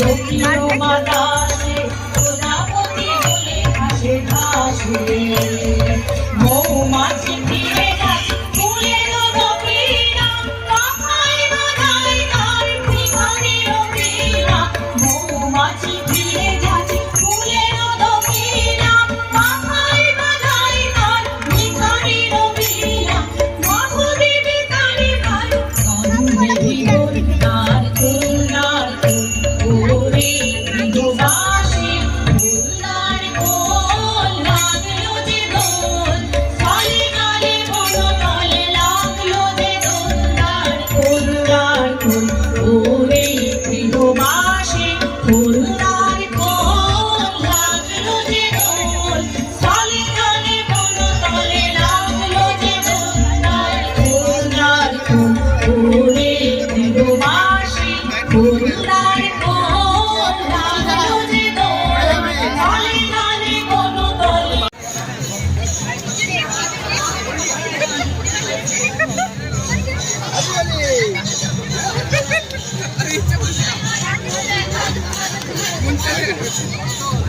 দক্ষিণ মাতা どう?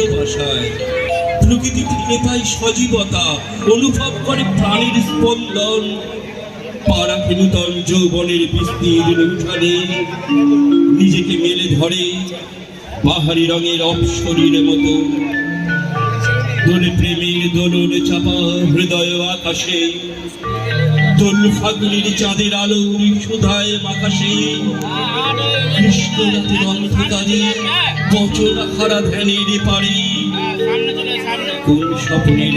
ভালোবাসায়। প্রকৃতি ফিরে পায় সজীবতা, অনুভব করে প্রাণীর স্পন্দন। পাড়া ফেনুতন যৌবনের বিস্তীর্ণ উঠানে নিজেকে মেলে ধরে পাহাড়ি রঙের অপসরীর মতো। দোলে প্রেমের দোলন চাপা হৃদয় আকাশে দোল ফাগুনের চাঁদের আলো সুধায় মাকাশে কৃষ্ণ রাতের অন্ধকারে বচন হারা ধ্যানের পারে কোন স্বপ্নের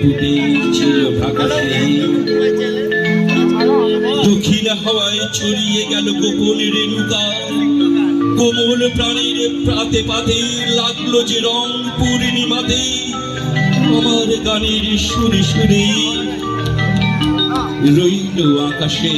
পুটে ছিল আকাশে দক্ষিণ হাওয়ায় ছড়িয়ে গেল গোপন রেণুকা। কোমল প্রাণীর প্রাতে পাতে লাগল যে রং পূর্ণিমাতে। আমার গানের সুরে সুরে রইল আকাশে।